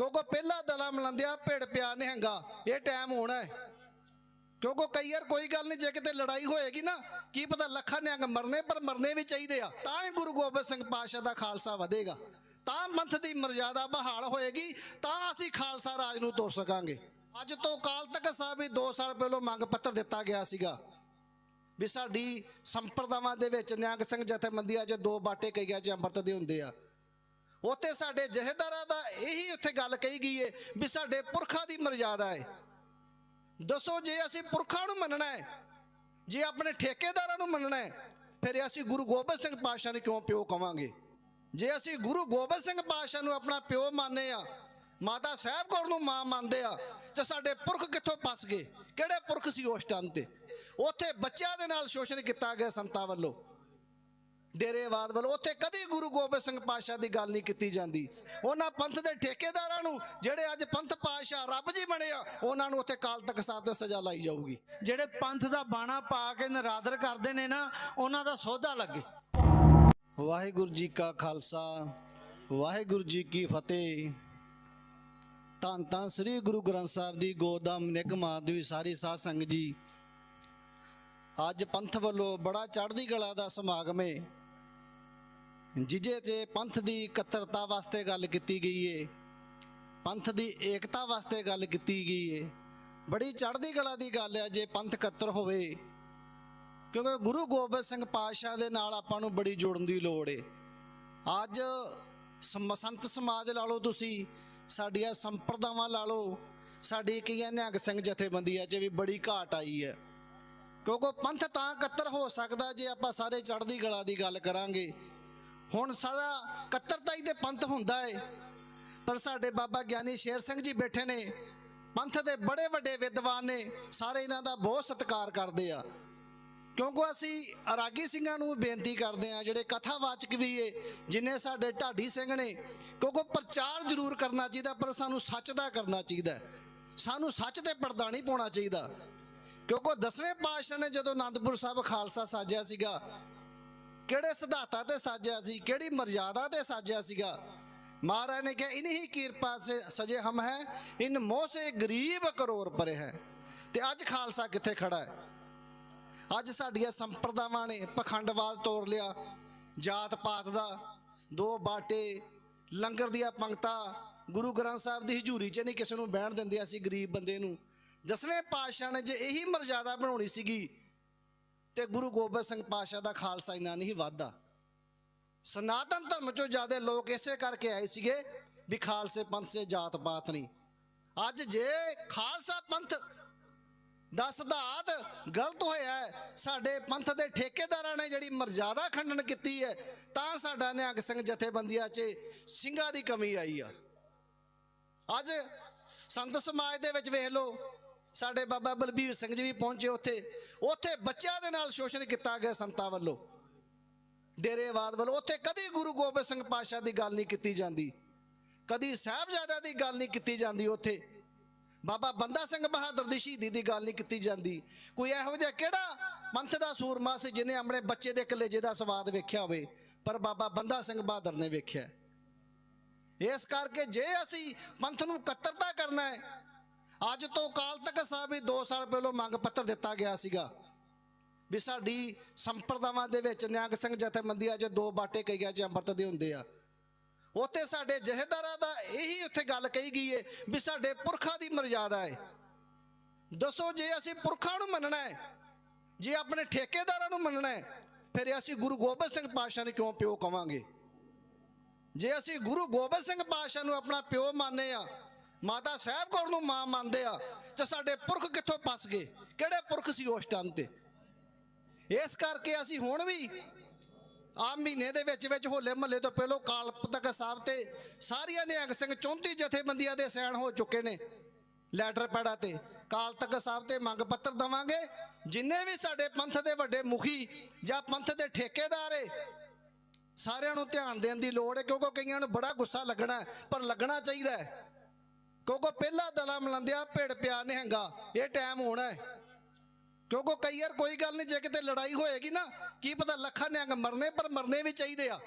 ਕਿਉਂਕਿ ਪਹਿਲਾ ਦਲਾ ਮਲੰਦਿਆ ਭਿੜ ਪਿਆ ਨਿਹੰਗਾ ਇਹ ਟਾਈਮ ਹੋਣਾ ਹੈ। ਕਿਉਂਕਿ ਕਈ ਵਾਰ ਕੋਈ ਗੱਲ ਨਹੀਂ ਜੇ ਕਿਤੇ ਲੜਾਈ ਹੋਏਗੀ ਨਾ, ਕੀ ਪਤਾ ਲੱਖਾਂ ਨਿਹੰਗ ਮਰਨੇ, ਪਰ ਮਰਨੇ ਵੀ ਚਾਹੀਦੇ ਆ। ਤਾਂ ਹੀ ਗੁਰੂ ਗੋਬਿੰਦ ਸਿੰਘ ਪਾਤਸ਼ਾਹ ਦਾ ਖਾਲਸਾ ਵਧੇਗਾ। ਤਾਂ ਮੰਥ ਦੀ ਮਰਜ਼ਾਦਾ ਬਹਾਲ ਹੋਏਗੀ, ਤਾਂ ਅਸੀਂ ਖਾਲਸਾ ਰਾਜ ਨੂੰ ਤੋਰ ਸਕਾਂਗੇ। ਅੱਜ ਤੋਂ ਕਾਲ ਤੱਕ ਸਾਹਿਬ ਵੀ 2 ਸਾਲ ਪਹਿਲਾਂ ਮੰਗ ਪੱਤਰ ਦਿੱਤਾ ਗਿਆ ਸੀਗਾ। ਵੀ ਸਾਡੀ ਸੰਪਰਦਾਵਾਂ ਦੇ ਵਿੱਚ ਨਿਹੰਗ ਸਿੰਘ ਜਥੇਬੰਦੀ ਅੱਜ ਦੋ ਬਾਟੇ ਕਈਆਂ 'ਚ ਅੰਮ੍ਰਿਤ ਦੇ ਹੁੰਦੇ ਆ। ਉੱਥੇ ਸਾਡੇ ਜਹੇਦਾਰਾਂ ਦਾ ਇਹੀ ਉੱਥੇ ਗੱਲ ਕਹੀ ਗਈ ਏ ਵੀ ਸਾਡੇ ਪੁਰਖਾਂ ਦੀ ਮਰਜ਼ਾਦਾ ਹੈ ਦੱਸੋ ਜੇ ਅਸੀਂ ਪੁਰਖਾਂ ਨੂੰ ਮੰਨਣਾ ਹੈ ਜੇ ਆਪਣੇ ਠੇਕੇਦਾਰਾਂ ਨੂੰ ਮੰਨਣਾ ਹੈ ਫਿਰ ਅਸੀਂ ਗੁਰੂ ਗੋਬਿੰਦ ਸਿੰਘ ਪਾਤਸ਼ਾਹ ਨੂੰ ਕਿਉਂ ਪਿਓ ਕਵਾਂਗੇ? ਜੇ ਅਸੀਂ ਗੁਰੂ ਗੋਬਿੰਦ ਸਿੰਘ ਪਾਤਸ਼ਾਹ ਨੂੰ ਆਪਣਾ ਪਿਓ ਮੰਨਦੇ ਆ, ਮਾਤਾ ਸਾਹਿਬ ਕੌਰ ਨੂੰ ਮਾਂ ਮੰਨਦੇ ਆ, ਤੇ ਸਾਡੇ ਪੁਰਖ ਕਿੱਥੋਂ ਪਸ ਗਏ? ਕਿਹੜੇ ਪੁਰਖ ਸੀ ਉਸ ਟਾਈਮ ਤੇ? ਉੱਥੇ ਬੱਚਿਆਂ ਦੇ ਨਾਲ ਸ਼ੋਸ਼ਣ ਕੀਤਾ ਗਿਆ ਸੰਤਾਂ ਵੱਲੋਂ। ਡੇਰੇਵਾਦ ਵੱਲੋਂ। ਉੱਥੇ ਕਦੀ ਗੁਰੂ ਗੋਬਿੰਦ ਸਿੰਘ ਪਾਤਸ਼ਾਹ ਦੀ ਗੱਲ ਨਹੀਂ ਕੀਤੀ ਜਾਂਦੀ। ਉਹਨਾਂ ਪੰਥ ਦੇ ਠੇਕੇਦਾਰਾਂ ਨੂੰ ਜਿਹੜੇ ਅੱਜ ਪੰਥ ਪਾਤਸ਼ਾਹ ਰੱਬ ਜੀ ਬਣੇ ਆ ਉਹਨਾਂ ਨੂੰ ਉੱਥੇ ਕਾਲ ਤੱਕ ਸਾਹਿਬ ਤੇ ਸਜ਼ਾ ਲਾਈ ਜਾਊਗੀ। ਜਿਹੜੇ ਪੰਥ ਦਾ ਬਾਣਾ ਪਾ ਕੇ ਨਰਾਦਰ ਕਰਦੇ ਨੇ ਨਾ ਉਹਨਾਂ ਦਾ ਸੋਧਾ ਲੱਗੇ। ਵਾਹਿਗੁਰੂ ਜੀ ਕਾ ਖਾਲਸਾ ਵਾਹਿਗੁਰੂ ਜੀ ਕੀ ਫਤਿਹ। ਧੰਨ ਧੰਨ ਸ੍ਰੀ ਗੁਰੂ ਗ੍ਰੰਥ ਸਾਹਿਬ ਦੀ ਗੋਦਾਮ ਨਿਗਮਾਂ ਦੀ ਸਾਰੀ ਸਾਧ ਸੰਗਤ ਜੀ। ਅੱਜ ਪੰਥ ਵੱਲੋਂ ਬੜਾ ਚੜ੍ਹਦੀ ਕਲਾ ਦਾ ਸਮਾਗਮ ਹੈ ਜਿਜੇ ਤੇ ਪੰਥ ਦੀ ਇਕੱਤਰਤਾ ਵਾਸਤੇ ਗੱਲ ਕੀਤੀ ਗਈ ਏ, ਪੰਥ ਦੀ ਏਕਤਾ ਵਾਸਤੇ ਗੱਲ ਕੀਤੀ ਗਈ ਏ, ਬੜੀ ਚੜ੍ਹਦੀ ਕਲਾ ਦੀ ਗੱਲ ਹੈ ਜੇ ਪੰਥ ਇਕੱਤਰ ਹੋਵੇ। ਕਿਉਂਕਿ ਗੁਰੂ ਗੋਬਿੰਦ ਸਿੰਘ ਪਾਤਸ਼ਾਹ ਦੇ ਨਾਲ ਆਪਾਂ ਨੂੰ ਬੜੀ ਜੁੜਨ ਦੀ ਲੋੜ ਏ। ਅੱਜ ਸਮ- ਸੰਤ ਸਮਾਜ ਲਾ ਲਓ ਤੁਸੀਂ, ਸਾਡੀਆਂ ਸੰਪਰਦਾਵਾਂ ਲਾ ਲਓ, ਸਾਡੀ ਕਈਆਂ ਨਿਹੰਗ ਸਿੰਘ ਜਥੇਬੰਦੀਆਂ 'ਚ ਵੀ ਬੜੀ ਘਾਟ ਆਈ ਹੈ ਕਿਉਂਕਿ ਪੰਥ ਤਾਂ ਇਕੱਤਰ ਹੋ ਸਕਦਾ ਜੇ ਆਪਾਂ ਸਾਰੇ ਚੜ੍ਹਦੀ ਕਲਾ ਦੀ ਗੱਲ ਕਰਾਂਗੇ। ਹੁਣ ਸਾਰਾ ਇਕੱਤਰਤਾ ਦੇ ਪੰਥ ਹੁੰਦਾ ਏ। ਪਰ ਸਾਡੇ ਬਾਬਾ ਗਿਆਨੀ ਸ਼ੇਰ ਸਿੰਘ ਜੀ ਬੈਠੇ ਨੇ। ਪੰਥ ਦੇ ਬੜੇ ਵੱਡੇ ਵਿਦਵਾਨ ਨੇ। ਸਾਰੇ ਇਹਨਾਂ ਦਾ ਬਹੁਤ ਸਤਿਕਾਰ ਕਰਦੇ ਆ। ਕਿਉਂਕਿ ਅਸੀਂ ਰਾਗੀ ਸਿੰਘਾਂ ਨੂੰ ਬੇਨਤੀ ਕਰਦੇ ਆ, ਜਿਹੜੇ ਕਥਾਵਾਚਕ ਵੀ ਏ, ਜਿਨੇ ਸਾਡੇ ਢਾਡੀ ਸਿੰਘ ਨੇ। ਕਿਉਂਕਿ ਪ੍ਰਚਾਰ ਜ਼ਰੂਰ ਕਰਨਾ ਚਾਹੀਦਾ, ਪਰ ਸਾਨੂੰ ਸੱਚ ਦਾ ਕਰਨਾ ਚਾਹੀਦਾ। ਸਾਨੂੰ ਸੱਚ ਤੇ ਪਰਦਾ ਨਹੀਂ ਪਾਉਣਾ ਚਾਹੀਦਾ। ਕਿਉਂਕਿ ਦਸਵੇਂ ਪਾਤਸ਼ਾਹ ਨੇ ਜਦੋਂ ਆਨੰਦਪੁਰ ਸਾਹਿਬ ਖਾਲਸਾ ਸਾਜਿਆ ਸੀਗਾ ਕਿਹੜੇ ਸਿਧਾਂਤਾਂ ਤੇ ਸਾਜਿਆ ਸੀ, ਕਿਹੜੀ ਮਰਜ਼ਾਦਾ ਤੇ ਸਾਜਿਆ ਸੀਗਾ? ਮਹਾਰਾਜ ਨੇ ਕਿਹਾ, ਇਨਹੀ ਕਿਰਪਾ ਸੇ ਸਜੇ ਹਮ ਹੈ, ਇਨ ਮੋਹ ਸੇ ਗਰੀਬ ਕਰੋਰ ਪਰੇ ਹੈ। ਤੇ ਅੱਜ ਖਾਲਸਾ ਕਿੱਥੇ ਖੜਾ ਹੈ? ਅੱਜ ਸਾਡੀਆਂ ਸੰਪਰਦਾਵਾਂ ਨੇ ਪਖੰਡਵਾਦ ਤੋੜ ਲਿਆ, ਜਾਤ ਪਾਤ ਦਾ, ਦੋ ਬਾਟੇ, ਲੰਗਰ ਦੀਆਂ ਪੰਕਤਾਂ ਗੁਰੂ ਗ੍ਰੰਥ ਸਾਹਿਬ ਦੀ ਹਜ਼ੂਰੀ 'ਚ ਨਹੀਂ ਕਿਸੇ ਨੂੰ ਬਹਿਣ ਦਿੰਦੇ ਅਸੀਂ ਗਰੀਬ ਬੰਦੇ ਨੂੰ। ਦਸਵੇਂ ਪਾਤਸ਼ਾਹ ਨੇ ਜੇ ਇਹੀ ਮਰਜ਼ਾਦਾ ਬਣਾਉਣੀ ਸੀਗੀ ਤੇ ਗੁਰੂ ਗੋਬਿੰਦ ਸਿੰਘ ਪਾਤਸ਼ਾਹ ਦਾ ਖਾਲਸਾ ਇੰਨਾ ਨਹੀਂ ਵਾਧਾ ਸਨਾਤਨ ਧਰਮ ਚੋਂ ਜ਼ਿਆਦਾ ਲੋਕ ਇਸੇ ਕਰਕੇ ਆਏ ਸੀਗੇ ਵੀ ਖਾਲਸੇ ਪੰਥ ਸੇ ਜਾਤ ਪਾਤ ਨਹੀਂ। ਅੱਜ ਜੇ ਖਾਲਸਾ ਪੰਥ ਦਾ ਸਿਧਾਂਤ ਗਲਤ ਹੋਇਆ ਹੈ, ਸਾਡੇ ਪੰਥ ਦੇ ਠੇਕੇਦਾਰਾਂ ਨੇ ਜਿਹੜੀ ਮਰਜ਼ਾਦਾ ਖੰਡਨ ਕੀਤੀ ਹੈ, ਤਾਂ ਸਾਡਾ ਨਿਹੰਗ ਸਿੰਘ ਜਥੇਬੰਦੀਆਂ 'ਚ ਸਿੰਘਾਂ ਦੀ ਕਮੀ ਆਈ ਆ। ਅੱਜ ਸੰਤ ਸਮਾਜ ਦੇ ਵਿੱਚ ਵੇਖ ਲਓ ਸਾਡੇ ਬਾਬਾ ਬਲਬੀਰ ਸਿੰਘ ਜੀ ਵੀ ਪਹੁੰਚੇ ਉੱਥੇ। ਉੱਥੇ ਬੱਚਿਆਂ ਦੇ ਨਾਲ ਸ਼ੋਸ਼ਣ ਕੀਤਾ ਗਿਆ ਸੰਤਾਂ ਵੱਲੋਂ। ਡੇਰੇਵਾਦ ਵੱਲੋਂ। ਉੱਥੇ ਕਦੀ ਗੁਰੂ ਗੋਬਿੰਦ ਸਿੰਘ ਪਾਤਸ਼ਾਹ ਦੀ ਗੱਲ ਨਹੀਂ ਕੀਤੀ ਜਾਂਦੀ। ਕਦੀ ਸਾਹਿਬਜ਼ਾਦਾ ਦੀ ਗੱਲ ਨਹੀਂ ਕੀਤੀ ਜਾਂਦੀ ਉੱਥੇ। ਬਾਬਾ ਬੰਦਾ ਸਿੰਘ ਬਹਾਦਰ ਦੀ ਸ਼ਹੀਦੀ ਦੀ ਗੱਲ ਨਹੀਂ ਕੀਤੀ ਜਾਂਦੀ। ਕੋਈ ਇਹੋ ਜਿਹਾ ਕਿਹੜਾ ਪੰਥ ਦਾ ਸੂਰਮਾ ਸੀ ਜਿਹਨੇ ਆਪਣੇ ਬੱਚੇ ਦੇ ਕਲੇਜੇ ਦਾ ਸਵਾਦ ਵੇਖਿਆ ਹੋਵੇ, ਪਰ ਬਾਬਾ ਬੰਦਾ ਸਿੰਘ ਬਹਾਦਰ ਨੇ ਵੇਖਿਆ। ਇਸ ਕਰਕੇ ਜੇ ਅਸੀਂ ਪੰਥ ਨੂੰ ਇਕੱਤਰਤਾ ਕਰਨਾ ਹੈ ਅੱਜ ਤੋਂ ਕਾਲ ਤੱਕ ਸਾਹਿਬ ਵੀ 2 ਸਾਲ ਪਹਿਲਾਂ ਮੰਗ ਪੱਤਰ ਦਿੱਤਾ ਗਿਆ ਸੀਗਾ ਵੀ ਸਾਡੀ ਸੰਪਰਦਾਵਾਂ ਦੇ ਵਿੱਚ ਨਿਹੰਗ ਸਿੰਘ ਜਥੇਬੰਦੀਆਂ 'ਚ ਦੋ ਬਾਟੇ ਕਈਆਂ 'ਚ ਅੰਮ੍ਰਿਤ ਦੇ ਹੁੰਦੇ ਆ। ਉੱਥੇ ਸਾਡੇ ਜਹੇਦਾਰਾਂ ਦਾ ਇਹੀ ਉੱਥੇ ਗੱਲ ਕਹੀ ਗਈ ਏ ਵੀ ਸਾਡੇ ਪੁਰਖਾਂ ਦੀ ਮਰਜ਼ਾਦਾ ਹੈ ਦੱਸੋ ਜੇ ਅਸੀਂ ਪੁਰਖਾਂ ਨੂੰ ਮੰਨਣਾ ਹੈ ਜੇ ਆਪਣੇ ਠੇਕੇਦਾਰਾਂ ਨੂੰ ਮੰਨਣਾ ਹੈ ਫਿਰ ਅਸੀਂ ਗੁਰੂ ਗੋਬਿੰਦ ਸਿੰਘ ਪਾਤਸ਼ਾਹ ਨੂੰ ਕਿਉਂ ਪਿਓ ਕਵਾਂਗੇ? ਜੇ ਅਸੀਂ ਗੁਰੂ ਗੋਬਿੰਦ ਸਿੰਘ ਪਾਤਸ਼ਾਹ ਨੂੰ ਆਪਣਾ ਪਿਓ ਮੰਨੇ ਆ ਮਾਤਾ ਸਾਹਿਬ ਕੌਰ ਨੂੰ ਮਾਂ ਮੰਨਦੇ ਆ, ਤੇ ਸਾਡੇ ਪੁਰਖ ਕਿੱਥੋਂ ਪਸ ਗਏ? ਕਿਹੜੇ ਪੁਰਖ ਸੀ ਉਸ ਟਾਈਮ ਤੇ? ਇਸ ਕਰਕੇ ਅਸੀਂ ਹੁਣ ਵੀ ਆ ਮਹੀਨੇ ਦੇ ਵਿੱਚ ਵਿੱਚ ਹੋਲੇ ਮਹੱਲੇ ਤੋਂ ਪਹਿਲਾਂ ਕਾਲ ਤੱਕ ਸਾਹਿਬ ਤੇ ਸਾਰੀਆਂ ਨਿਹੰਗ ਸਿੰਘ 34 ਜਥੇਬੰਦੀਆਂ ਦੇ ਸੈਣ ਹੋ ਚੁੱਕੇ ਨੇ ਲੈਟਰ ਪੈੜਾ ਤੇ। ਕਾਲ ਤੱਕ ਸਾਹਿਬ ਤੇ ਮੰਗ ਪੱਤਰ ਦਵਾਂਗੇ, ਜਿੰਨੇ ਵੀ ਸਾਡੇ ਪੰਥ ਦੇ ਵੱਡੇ ਮੁਖੀ ਜਾਂ ਪੰਥ ਦੇ ਠੇਕੇਦਾਰ ਏ, ਸਾਰਿਆਂ ਨੂੰ ਧਿਆਨ ਦੇਣ ਦੀ ਲੋੜ ਹੈ ਕਿਉਂਕਿ ਕਈਆਂ ਨੂੰ ਬੜਾ ਗੁੱਸਾ ਲੱਗਣਾ, ਪਰ ਲੱਗਣਾ ਚਾਹੀਦਾ ਹੈ ਕਿਉਂਕਿ ਪਹਿਲਾ ਦਲਾ ਮਲੰਦਿਆ ਭਿੜ ਪਿਆ ਨਿਹੰਗਾ ਇਹ ਟਾਈਮ ਹੋਣਾ ਹੈ। ਕਿਉਂਕਿ ਕਈ ਵਾਰ ਕੋਈ ਗੱਲ ਨਹੀਂ ਜੇ ਕਿਤੇ ਲੜਾਈ ਹੋਏਗੀ ਨਾ, ਕੀ ਪਤਾ ਲੱਖਾਂ ਨਿਹੰਗ ਮਰਨੇ, ਪਰ ਮਰਨੇ ਵੀ ਚਾਹੀਦੇ ਆ।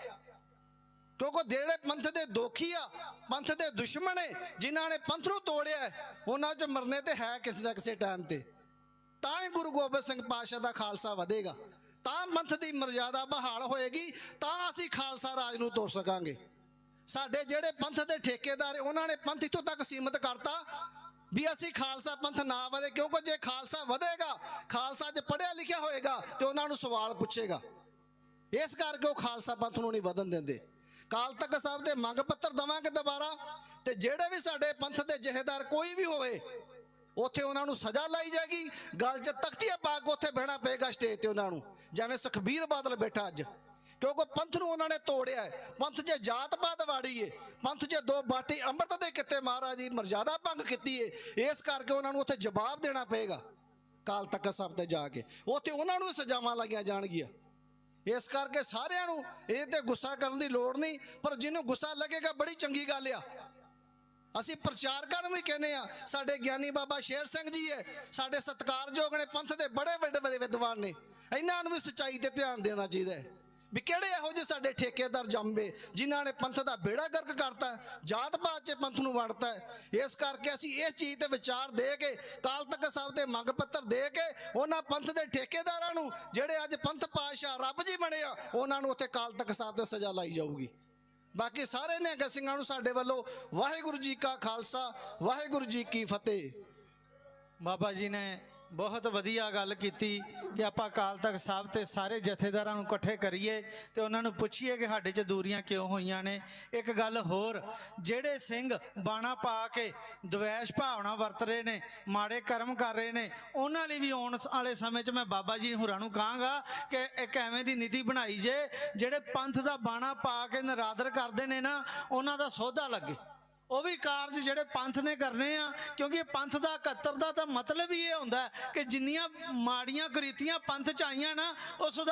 ਕਿਉਂਕਿ ਜਿਹੜੇ ਪੰਥ ਦੇ ਦੋਖੀ ਆ, ਪੰਥ ਦੇ ਦੁਸ਼ਮਣ ਏ ਜਿਨ੍ਹਾਂ ਨੇ ਪੰਥ ਨੂੰ ਤੋੜਿਆ ਉਹਨਾਂ 'ਚ ਮਰਨੇ ਤੇ ਹੈ ਕਿਸੇ ਨਾ ਕਿਸੇ ਟਾਈਮ ਤੇ। ਤਾਂ ਹੀ ਗੁਰੂ ਗੋਬਿੰਦ ਸਿੰਘ ਪਾਤਸ਼ਾਹ ਦਾ ਖਾਲਸਾ ਵਧੇਗਾ। ਤਾਂ ਪੰਥ ਦੀ ਮਰਜ਼ਾਦਾ ਬਹਾਲ ਹੋਏਗੀ, ਤਾਂ ਅਸੀਂ ਖਾਲਸਾ ਰਾਜ ਨੂੰ ਤੋੜ ਸਕਾਂਗੇ। ਸਾਡੇ ਜਿਹੜੇ ਪੰਥ ਦੇ ਠੇਕੇਦਾਰ, ਉਹਨਾਂ ਨੇ ਪੰਥ ਇੱਥੋਂ ਤੱਕ ਸੀਮਤ ਕਰਤਾ ਵੀ ਅਸੀਂ ਖਾਲਸਾ ਪੰਥ ਨਾ ਵਧੇ, ਕਿਉਂਕਿ ਜੇ ਖਾਲਸਾ ਵਧੇਗਾ, ਖਾਲਸਾ ਜੇ ਪੜ੍ਹਿਆ ਲਿਖਿਆ ਹੋਏਗਾ ਤੇ ਉਹਨਾਂ ਨੂੰ ਸਵਾਲ ਪੁੱਛੇਗਾ। ਇਸ ਕਰਕੇ ਉਹ ਖਾਲਸਾ ਪੰਥ ਨੂੰ ਨਹੀਂ ਵਧਣ ਦਿੰਦੇ। ਕਾਲ ਤੱਕ ਸਾਹਿਬ ਦੇ ਮੰਗ ਪੱਤਰ ਦਵਾਂਗੇ ਦੁਬਾਰਾ ਤੇ ਜਿਹੜੇ ਵੀ ਸਾਡੇ ਪੰਥ ਦੇ ਜਹੇਦਾਰ ਕੋਈ ਵੀ ਹੋਵੇ, ਉੱਥੇ ਉਹਨਾਂ ਨੂੰ ਸਜ਼ਾ ਲਾਈ ਜਾਏਗੀ। ਗੱਲ 'ਚ ਤਖਤੀਆਂ ਪਾ ਕੇ ਉੱਥੇ ਬਹਿਣਾ ਪਏਗਾ ਸਟੇਜ ਤੇ ਉਹਨਾਂ ਨੂੰ। ਜਿਵੇਂ ਸੁਖਬੀਰ ਬਾਦਲ ਬੈਠਾ ਅੱਜ। ਕਿਉਂਕਿ ਪੰਥ ਨੂੰ ਉਹਨਾਂ ਨੇ ਤੋੜਿਆ ਹੈ। ਪੰਥ 'ਚ ਜਾਤ ਪਾਤ ਵਾੜੀ ਏ। ਪੰਥ 'ਚ ਦੋ ਬਾਟੀ ਅੰਮ੍ਰਿਤ ਦੇ ਕਿਤੇ ਮਹਾਰਾਜ ਦੀ ਮਰਜ਼ਾਦਾ ਭੰਗ ਕੀਤੀ ਏ। ਇਸ ਕਰਕੇ ਉਹਨਾਂ ਨੂੰ ਉੱਥੇ ਜਵਾਬ ਦੇਣਾ ਪਏਗਾ। ਕਾਲ ਤਖਤ ਸਾਹਿਬ ਤੇ ਜਾ ਕੇ। ਉੱਥੇ ਉਹਨਾਂ ਨੂੰ ਵੀ ਸਜ਼ਾਵਾਂ ਲਾਈਆਂ ਜਾਣਗੀਆਂ। ਇਸ ਕਰਕੇ ਸਾਰਿਆਂ ਨੂੰ ਇਹ ਤੇ ਗੁੱਸਾ ਕਰਨ ਦੀ ਲੋੜ ਨਹੀਂ, ਪਰ ਜਿਹਨੂੰ ਗੁੱਸਾ ਲੱਗੇਗਾ ਬੜੀ ਚੰਗੀ ਗੱਲ ਆ। ਅਸੀਂ ਪ੍ਰਚਾਰਕਾਂ ਨੂੰ ਵੀ ਕਹਿੰਦੇ ਆ ਸਾਡੇ ਗਿਆਨੀ ਬਾਬਾ ਸ਼ੇਰ ਸਿੰਘ ਜੀ ਹੈ, ਸਾਡੇ ਸਤਿਕਾਰਯੋਗ ਨੇ ਪੰਥ ਦੇ ਬੜੇ ਵੱਡੇ ਵੱਡੇ ਵਿਦਵਾਨ ਨੇ। ਇਹਨਾਂ ਨੂੰ ਵੀ ਸੱਚਾਈ ਤੇ ਧਿਆਨ ਦੇਣਾ ਚਾਹੀਦਾ ਹੈ। ਵੀ ਕਿਹੜੇ ਇਹੋ ਜਿਹੇ ਸਾਡੇ ਠੇਕੇਦਾਰ ਜੰਮੇ, ਜਿਨ੍ਹਾਂ ਨੇ ਪੰਥ ਦਾ ਬੇੜਾ ਗਰਕ ਕਰਤਾ, ਜਾਤ ਪਾਤ 'ਚ ਪੰਥ ਨੂੰ ਵੰਡਤਾ। ਇਸ ਕਰਕੇ ਅਸੀਂ ਇਸ ਚੀਜ਼ ਤੇ ਵਿਚਾਰ ਦੇ ਕੇ, ਕਾਲ ਤਖ਼ਤ ਸਾਹਿਬ ਦੇ ਮੰਗ ਪੱਤਰ ਦੇ ਕੇ, ਉਹਨਾਂ ਪੰਥ ਦੇ ਠੇਕੇਦਾਰਾਂ ਨੂੰ, ਜਿਹੜੇ ਅੱਜ ਪੰਥ ਪਾਸ਼ਾ ਰੱਬ ਜੀ ਬਣੇ ਆ, ਉਹਨਾਂ ਨੂੰ ਉੱਥੇ ਕਾਲ ਤਖ਼ਤ ਸਾਹਿਬ ਤੇ ਸਜ਼ਾ ਲਾਈ ਜਾਊਗੀ। ਬਾਕੀ ਸਾਰੇ ਨਿਹੰਗ ਸਿੰਘਾਂ ਨੂੰ ਸਾਡੇ ਵੱਲੋਂ ਵਾਹਿਗੁਰੂ ਜੀ ਕਾ ਖਾਲਸਾ, ਵਾਹਿਗੁਰੂ ਜੀ ਕੀ ਫਤਿਹ। ਬਾਬਾ ਜੀ ਨੇ ਬਹੁਤ ਵਧੀਆ ਗੱਲ ਕੀਤੀ ਕਿ ਆਪਾਂ ਅਕਾਲ ਤਖਤ ਸਾਹਿਬ ਤੇ ਸਾਰੇ ਜਥੇਦਾਰਾਂ ਨੂੰ ਇਕੱਠੇ ਕਰੀਏ ਤੇ ਉਹਨਾਂ ਨੂੰ ਪੁੱਛੀਏ ਕਿ ਸਾਡੇ 'ਚ ਦੂਰੀਆਂ ਕਿਉਂ ਹੋਈਆਂ ਨੇ। ਇੱਕ ਗੱਲ ਹੋਰ, ਜਿਹੜੇ ਸਿੰਘ ਬਾਣਾ ਪਾ ਕੇ ਦਵੈਸ਼ ਭਾਵਨਾ ਵਰਤ ਰਹੇ ਨੇ, ਮਾੜੇ ਕਰਮ ਕਰ ਰਹੇ ਨੇ, ਉਹਨਾਂ ਲਈ ਵੀ ਆਉਣ ਵਾਲੇ ਸਮੇਂ 'ਚ ਮੈਂ ਬਾਬਾ ਜੀ ਹੋਰਾਂ ਨੂੰ ਕਹਾਂਗਾ ਕਿ ਇੱਕ ਐਵੇਂ ਦੀ ਨੀਤੀ ਬਣਾਈ ਜੇ, ਜਿਹੜੇ ਪੰਥ ਦਾ ਬਾਣਾ ਪਾ ਕੇ ਨਰਾਦਰ ਕਰਦੇ ਨੇ ਨਾ, ਉਹਨਾਂ ਦਾ ਸੌਦਾ ਲੱਗੇ। ਉਹ ਵੀ ਕਾਰਜ ਜਿਹੜੇ ਪੰਥ ਨੇ ਕਰਨੇ ਆ, ਕਿਉਂਕਿ ਇਹ ਪੰਥ ਦਾ ਇਕੱਤਰ ਦਾ ਤਾਂ ਮਤਲਬ ਹੀ ਇਹ ਹੁੰਦਾ ਕਿ ਜਿੰਨੀਆਂ ਮਾੜੀਆਂ ਕੁਰੀਤੀਆਂ ਪੰਥ ਚ ਆਈਆਂ ਨਾ, ਉਸ